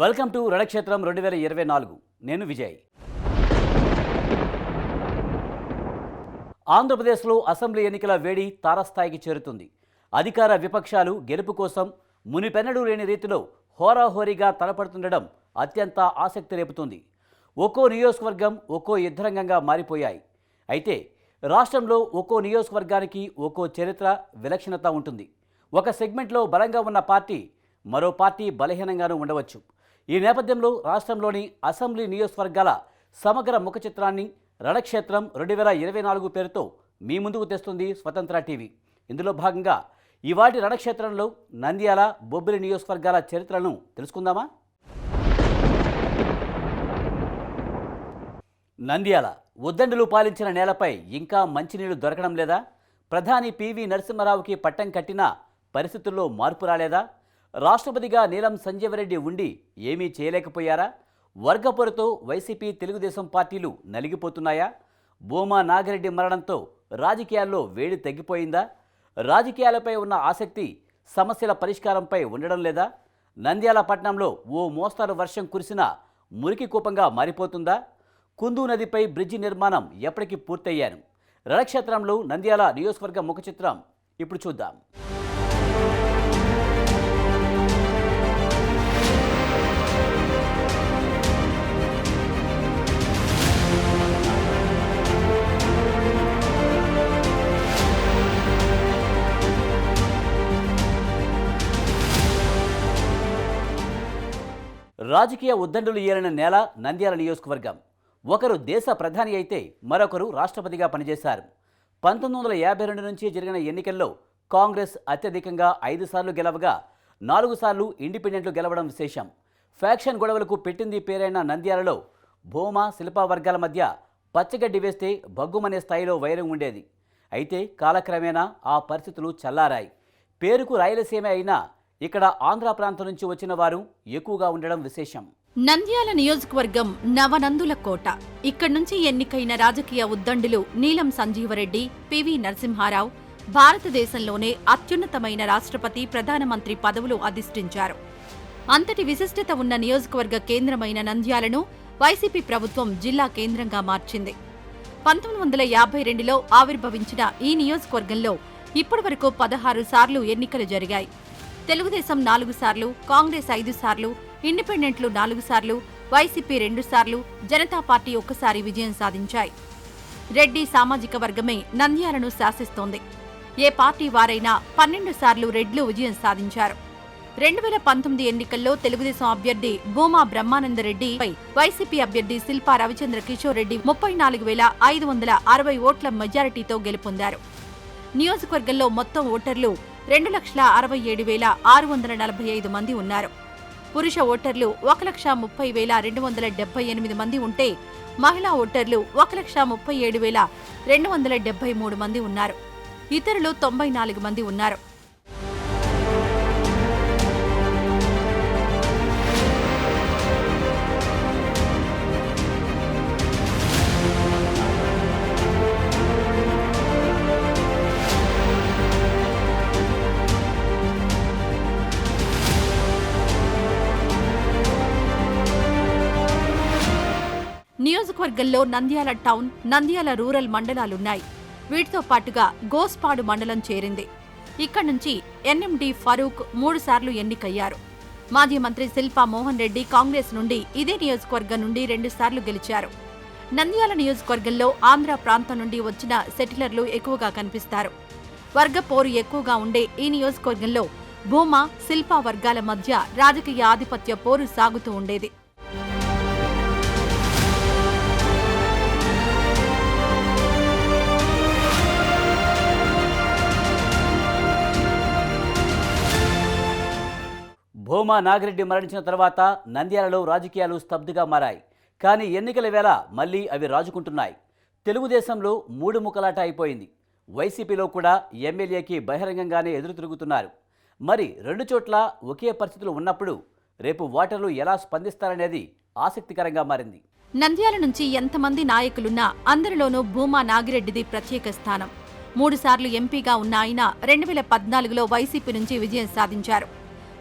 Welcome to రణక్షేత్రం రెండు వేల ఇరవై నాలుగు. నేను విజయ్. ఆంధ్రప్రదేశ్లో అసెంబ్లీ ఎన్నికల వేడి తారస్థాయికి చేరుతుంది. అధికార విపక్షాలు గెలుపు కోసం మునిపెన్నడూ లేని రీతిలో హోరాహోరీగా తలపడుతుండడం అత్యంత ఆసక్తి రేపుతుంది. ఒక్కో నియోజకవర్గం ఒక్కో యుద్ధరంగంగా మారిపోయాయి. అయితే రాష్ట్రంలో ఒక్కో నియోజకవర్గానికి ఒక్కో చరిత్ర విలక్షణత ఉంటుంది. ఒక సెగ్మెంట్లో బలంగా ఉన్న పార్టీ మరో పార్టీ బలహీనంగానూ ఉండవచ్చు. ఈ నేపథ్యంలో రాష్ట్రంలోని అసెంబ్లీ నియోజకవర్గాల సమగ్ర ముఖ చిత్రాన్ని రణక్షేత్రం రెండు వేల ఇరవై నాలుగు పేరుతో మీ ముందుకు తెస్తుంది స్వతంత్ర టీవీ. ఇందులో భాగంగా ఇవాటి రణక్షేత్రంలో నంద్యాల బొబ్బిలి నియోజకవర్గాల చరిత్రను తెలుసుకుందామా? నంద్యాల ఉద్దండులు పాలించిన నేలపై ఇంకా మంచినీళ్ళు దొరకడం లేదా? ప్రధాని పివి నరసింహారావుకి పట్టం కట్టినా పరిస్థితుల్లో మార్పు రాలేదా? రాష్ట్రపతిగా నీలం సంజీవరెడ్డి ఉండి ఏమీ చేయలేకపోయారా? వర్గపొరతో వైసీపీ తెలుగుదేశం పార్టీలు నలిగిపోతున్నాయా? భూమా నాగిరెడ్డి మరణంతో రాజకీయాల్లో వేడి తగ్గిపోయిందా? రాజకీయాలపై ఉన్న ఆసక్తి సమస్యల పరిష్కారంపై ఉండడం లేదా? నంద్యాల పట్టణంలో ఓ మోస్తారు వర్షం కురిసిన మురికి కూపంగా మారిపోతుందా? కుందు నదిపై బ్రిడ్జి నిర్మాణం ఎప్పటికీ పూర్తయ్యాను. రణక్షేత్రంలో నంద్యాల నియోజకవర్గ ముఖ చిత్రం ఇప్పుడు చూద్దాం. రాజకీయ ఉద్దండులు ఏలిన నేల నంద్యాల నియోజకవర్గం. ఒకరు దేశ ప్రధాని అయితే మరొకరు రాష్ట్రపతిగా పనిచేశారు. పంతొమ్మిది వందల యాభై రెండు నుంచి జరిగిన ఎన్నికల్లో కాంగ్రెస్ అత్యధికంగా ఐదు సార్లు గెలవగా నాలుగు సార్లు ఇండిపెండెంట్లు గెలవడం విశేషం. ఫ్యాక్షన్ గొడవలకు పెట్టింది పేరైన నంద్యాలలో భూమా శిల్పా వర్గాల మధ్య పచ్చగడ్డి వేస్తే బగ్గుమనే స్థాయిలో వైరం ఉండేది. అయితే కాలక్రమేణా ఆ పరిస్థితులు చల్లారాయి. పేరుకు రాయలసీమ అయినా ఇక్కడ ఆంధ్ర ప్రాంతం నుంచి వచ్చిన వారు ఎక్కువగా ఉండడం విశేషం. నంద్యాల నియోజకవర్గం నవనందుల కోట. ఇక్కడి నుంచి ఎన్నికైన రాజకీయ ఉద్దండులు నీలం సంజీవరెడ్డి పివి నరసింహారావు భారతదేశంలోనే అత్యున్నతమైన రాష్ట్రపతి ప్రధానమంత్రి పదవులు అధిష్ఠించారు. అంతటి విశిష్టత ఉన్న నియోజకవర్గ కేంద్రమైన నంద్యాలను వైసీపీ ప్రభుత్వం జిల్లా కేంద్రంగా మార్చింది. పంతొమ్మిది వందల యాభై రెండులో ఆవిర్భవించిన ఈ నియోజకవర్గంలో ఇప్పటివరకు పదహారు సార్లు ఎన్నికలు జరిగాయి. తెలుగుదేశం నాలుగు సార్లు కాంగ్రెస్ ఐదు సార్లు ఇండిపెండెంట్లు నాలుగు సార్లు వైసీపీ రెండు సార్లు జనతా పార్టీ ఒక్కసారి విజయం సాధించాయి. రెడ్డి సామాజిక వర్గమే నంద్యాలను శాసిస్తోంది. ఏ పార్టీ వారైనా పన్నెండు సార్లు రెడ్లు విజయం సాధించారు. రెండు వేల పంతొమ్మిది ఎన్నికల్లో తెలుగుదేశం అభ్యర్థి భూమా బ్రహ్మానందరెడ్డిపై వైసీపీ అభ్యర్థి శిల్పా రవిచంద్ర కిషోర్ రెడ్డి ముప్పై నాలుగు వేల ఐదు వందల అరవై ఓట్ల మెజారిటీతో గెలుపొందారు. నియోజకవర్గంలో మొత్తం ఓటర్లు రెండు లక్షల అరవై ఏడు వేల ఆరు వందల నలభై ఐదు మంది ఉన్నారు. పురుష ఓటర్లు ఒక లక్ష ముప్పై వేల రెండు వందల డెబ్బై ఎనిమిది మంది ఉంటే మహిళా ఓటర్లు ఒక లక్ష ముప్పై ఏడు వేల రెండు వందల డెబ్బై మూడు మంది ఉన్నారు. ఇతరులు తొంభై నాలుగు మంది ఉన్నారు. నియోజకవర్గంలో నంద్యాల టౌన్ నంద్యాల రూరల్ మండలాలున్నాయి. వీటితో పాటుగా గోస్పాడు మండలం చేరింది. ఇక్కడి నుంచి ఎన్ఎండి ఫరూక్ మూడుసార్లు ఎన్నికయ్యారు. మాజీ మంత్రి శిల్పా మోహన్ రెడ్డి కాంగ్రెస్ నుండి ఇదే నియోజకవర్గం నుండి రెండుసార్లు గెలిచారు. నంద్యాల నియోజకవర్గంలో ఆంధ్ర ప్రాంతం నుండి వచ్చిన సెటిలర్లు ఎక్కువగా కనిపిస్తారు. వర్గ పోరు ఎక్కువగా ఉండే ఈ నియోజకవర్గంలో భూమా శిల్పా వర్గాల మధ్య రాజకీయ ఆధిపత్య పోరు సాగుతూ ఉండేది. భూమా నాగిరెడ్డి మరణించిన తర్వాత నంద్యాలలో రాజకీయాలు స్తబ్దుగా మారాయి. కానీ ఎన్నికల వేళ మళ్ళీ అవి రాజుకుంటున్నాయి. తెలుగుదేశంలో మూడు ముక్కలాట అయిపోయింది. వైసీపీలో కూడా ఎమ్మెల్యేకి బహిరంగంగానే ఎదురు తిరుగుతున్నారు. మరి రెండు చోట్ల ఒకే పరిస్థితులు ఉన్నప్పుడు రేపు ఓటర్లు ఎలా స్పందిస్తారనేది ఆసక్తికరంగా మారింది. నంద్యాల నుంచి ఎంతమంది నాయకులున్నా అందరిలోనూ భూమా నాగిరెడ్డిది ప్రత్యేక స్థానం. మూడుసార్లు ఎంపీగా ఉన్న ఆయన రెండు వేల పద్నాలుగులో వైసీపీ నుంచి విజయం సాధించారు.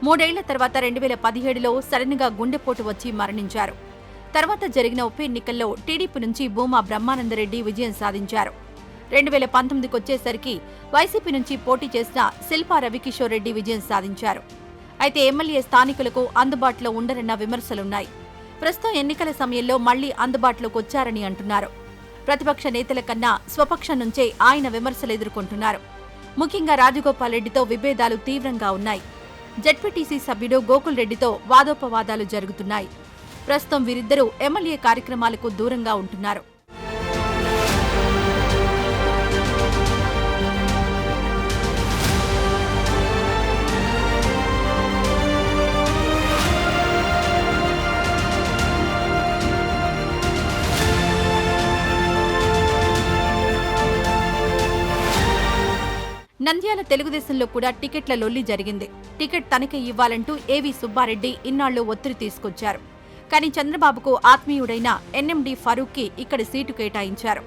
మూడేళ్ళ తర్వాత రెండు వేల పదిహేడులో సడన్గా గుండెపోటు వచ్చి మరణించారు. తర్వాత జరిగిన ఉప ఎన్నికల్లో టీడీపీ నుంచి భూమా బ్రహ్మానందరెడ్డి విజయం సాధించారు. రెండు వేల పంతొమ్మిదికి వచ్చేసరికి వైసీపీ నుంచి పోటీ చేసిన శిల్పా రవికిషోర్ రెడ్డి విజయం సాధించారు. అయితే ఎమ్మెల్యే స్థానికులకు అందుబాటులో ఉండరన్న విమర్శలున్నాయి. ప్రస్తుతం ఎన్నికల సమయంలో మళ్ళీ అందుబాటులోకి వచ్చారని అంటున్నారు. ప్రతిపక్ష నేతల కన్నా స్వపక్షం నుంచే ఆయన విమర్శలు ఎదుర్కొంటున్నారు. ముఖ్యంగా రాజగోపాల్ రెడ్డితో విభేదాలు తీవ్రంగా ఉన్నాయి. జడ్పీటీసీ సభ్యుడు గోకుల్ రెడ్డితో వాదోపవాదాలు జరుగుతున్నాయి. ప్రస్తుతం వీరిద్దరూ ఎమ్మెల్యే కార్యక్రమాలకు దూరంగా ఉంటున్నారు. నంద్యాల తెలుగుదేశంలో కూడా టికెట్ల లొల్లి జరిగింది. టికెట్ తనకే ఇవ్వాలంటూ ఏవి సుబ్బారెడ్డి ఇన్నాళ్ళు ఒత్తిడి తీసుకొచ్చారు. కానీ చంద్రబాబుకు ఆత్మీయుడైన ఎన్ఎండి ఫరూక్కి ఇక్కడ సీటు కేటాయించారు.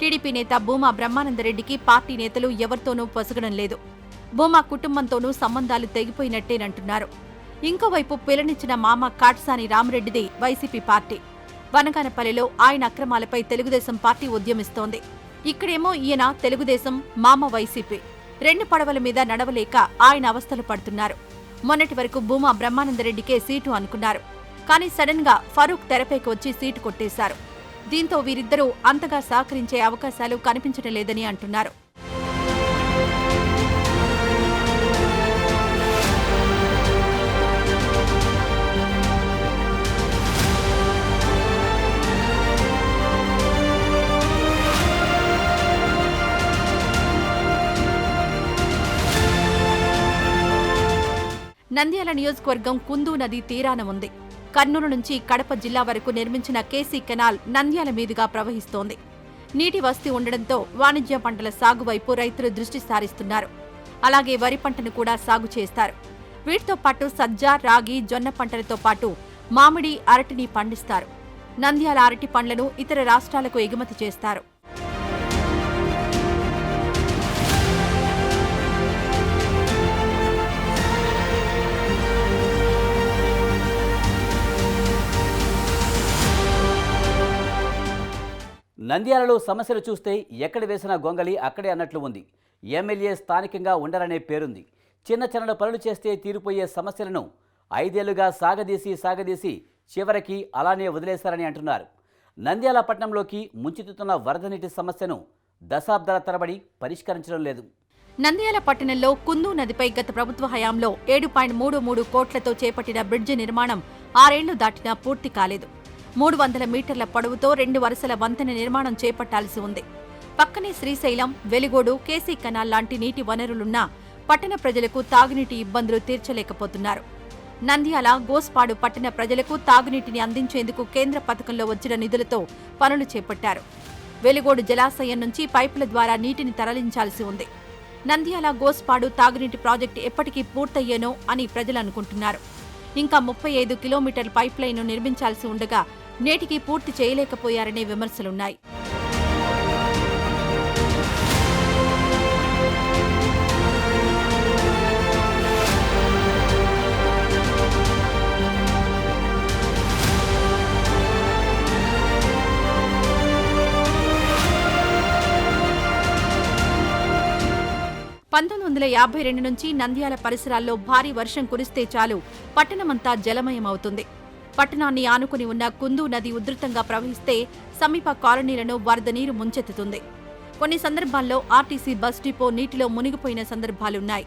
టీడీపీ నేత భూమా బ్రహ్మానందరెడ్డికి పార్టీ నేతలు ఎవరితోనూ పొసగడం లేదు. భూమా కుటుంబంతోనూ సంబంధాలు తెగిపోయినట్టేనంటున్నారు. ఇంకోవైపు పిలనిచ్చిన మామ కాట్సాని రామరెడ్డిది వైసీపీ పార్టీ. వనగానపల్లిలో ఆయన అక్రమాలపై తెలుగుదేశం పార్టీ ఉద్యమిస్తోంది. ఇక్కడేమో ఈయన తెలుగుదేశం మామ వైసీపీ. రెండు పడవల మీద నడవలేక ఆయన అవస్థలు పడుతున్నారు. మొన్నటి వరకు భూమా బ్రహ్మానందరెడ్డికే సీటు అనుకున్నారు. కానీ సడన్గా ఫరూక్ తెరపైకి వచ్చి సీటు కొట్టేశారు. దీంతో వీరిద్దరూ అంతగా సహకరించే అవకాశాలు కనిపించడం లేదని అంటున్నారు. నంద్యాల నియోజకవర్గం కుందు నది తీరాన ఉంది. కర్నూలు నుంచి కడప జిల్లా వరకు నిర్మించిన కేసీ కెనాల్ నంద్యాల మీదుగా ప్రవహిస్తోంది. నీటి వస్తి ఉండడంతో వాణిజ్య పంటల సాగు వైపు రైతులు దృష్టి సారిస్తున్నారు. అలాగే వరి పంటను కూడా సాగు చేస్తారు. వీటితో పాటు సజ్జ రాగి జొన్న పంటలతో పాటు మామిడి అరటిని పండిస్తారు. నంద్యాల అరటి పండ్లను ఇతర రాష్ట్రాలకు ఎగుమతి చేస్తారు. నంద్యాలలో సమస్యలు చూస్తే ఎక్కడ వేసిన గొంగలి అక్కడే అన్నట్లు ఉంది. ఎమ్మెల్యే స్థానికంగా ఉండరనే పేరుంది. చిన్న చిన్న పనులు చేస్తే తీరిపోయే సమస్యలను ఐదేళ్ళుగా సాగదీసి సాగదీసి చివరికి అలానే వదిలేశారని అంటున్నారు. నంద్యాల పట్టణంలోకి ముంచెత్తుతున్న వరద నీటి సమస్యను దశాబ్దాల తరబడి పరిష్కరించడం లేదు. నంద్యాల పట్టణంలో కుందు నదిపై గత ప్రభుత్వ హయాంలో ఏడు పాయింట్ మూడు మూడు కోట్లతో చేపట్టిన బ్రిడ్జి నిర్మాణం ఆరేళ్ళు దాటినా పూర్తి కాలేదు. మూడు వందల మీటర్ల పొడవుతో రెండు వరుసల వంతెన నిర్మాణం చేపట్టాల్సి ఉంది. పక్కనే శ్రీశైలం వెలిగోడు కేసీ కెనాల్ లాంటి నీటి వనరులున్నా పట్టణ ప్రజలకు తాగునీటి ఇబ్బందులు తీర్చలేకపోతున్నారు. నంద్యాల గోస్పాడు పట్టణ ప్రజలకు తాగునీటిని అందించేందుకు కేంద్ర పథకంలో వచ్చిన నిధులతో పనులు చేపట్టారు. వెలిగోడు జలాశయం నుంచి పైపుల ద్వారా నీటిని తరలించాల్సి ఉంది. నంద్యాల గోస్పాడు తాగునీటి ప్రాజెక్టు ఎప్పటికీ పూర్తయ్యేనో అని ప్రజలు అనుకుంటున్నారు. ఇంకా ముప్పై ఐదు కిలోమీటర్ల పైప్ లైన్ను నిర్మించాల్సి ఉండగా నేటికి పూర్తి చేయలేకపోయారనే విమర్శలున్నాయి. వందల యాభై రెండు నుంచి నంద్యాల పరిసరాల్లో భారీ వర్షం కురిస్తే చాలు పట్టణమంతా జలమయమవుతుంది. పట్టణాన్ని ఆనుకుని ఉన్న కుందు నది ఉధృతంగా ప్రవహిస్తే సమీప కాలనీలను వరద నీరు ముంచెత్తుతుంది. కొన్ని సందర్భాల్లో ఆర్టీసీ బస్ డిపో నీటిలో మునిగిపోయిన సందర్భాలున్నాయి.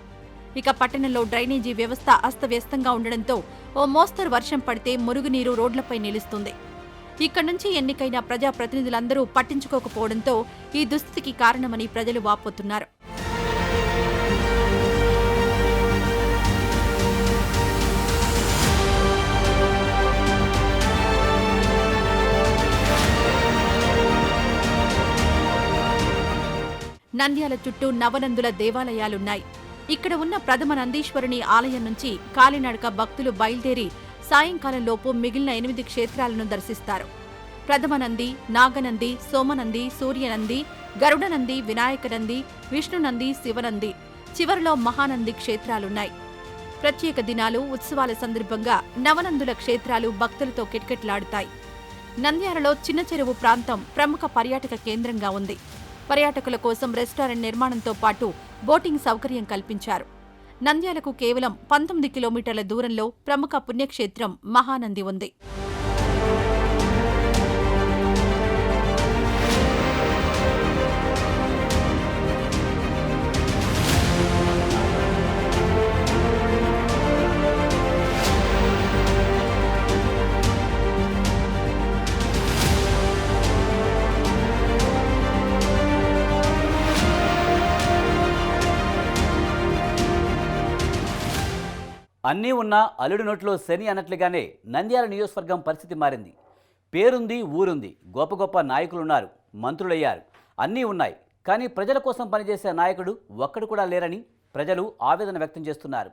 ఇక పట్టణంలో డ్రైనేజీ వ్యవస్థ అస్తవ్యస్తంగా ఉండడంతో ఓ మోస్తరు వర్షం పడితే మురుగునీరు రోడ్లపై నిలుస్తుంది. ఇక్కడి నుంచి ఎన్నికైన ప్రజాప్రతినిధులందరూ పట్టించుకోకపోవడంతో ఈ దుస్థితికి కారణమని ప్రజలు వాపోతున్నారు. నంద్యాల చుట్టూ నవనందుల దేవాలయాలున్నాయి. ఇక్కడ ఉన్న ప్రథమ నందీశ్వరుని ఆలయం నుంచి కాలినడక భక్తులు బయలుదేరి సాయంకాలంలోపు మిగిలిన ఎనిమిది క్షేత్రాలను దర్శిస్తారు. ప్రథమ నంది నాగనంది సోమనంది సూర్యనంది గరుడనంది వినాయకనంది విష్ణునంది శివనంది చివరిలో మహానంది క్షేత్రాలున్నాయి. ప్రత్యేక దినాలు ఉత్సవాల సందర్భంగా నవనందుల క్షేత్రాలు భక్తులతో కిటకిటలాడుతాయి. నంద్యాలలో చిన్న చెరువు ప్రాంతం ప్రముఖ పర్యాటక కేంద్రంగా ఉంది. పర్యాటకుల కోసం రెస్టారెంట్ నిర్మాణంతో పాటు బోటింగ్ సౌకర్యం కల్పించారు. నంద్యాలకు కేవలం పంతొమ్మిది కిలోమీటర్ల దూరంలో ప్రముఖ పుణ్యక్షేత్రం మహానంది ఉంది. అన్నీ ఉన్నా అల్లుడి నోట్లో శని అన్నట్లుగానే నంద్యాల నియోజకవర్గం పరిస్థితి మారింది. పేరుంది ఊరుంది. గొప్ప గొప్ప నాయకులున్నారు మంత్రులయ్యారు. అన్నీ ఉన్నాయి. కానీ ప్రజల కోసం పనిచేసే నాయకుడు ఒక్కడు కూడా లేరని ప్రజలు ఆవేదన వ్యక్తం చేస్తున్నారు.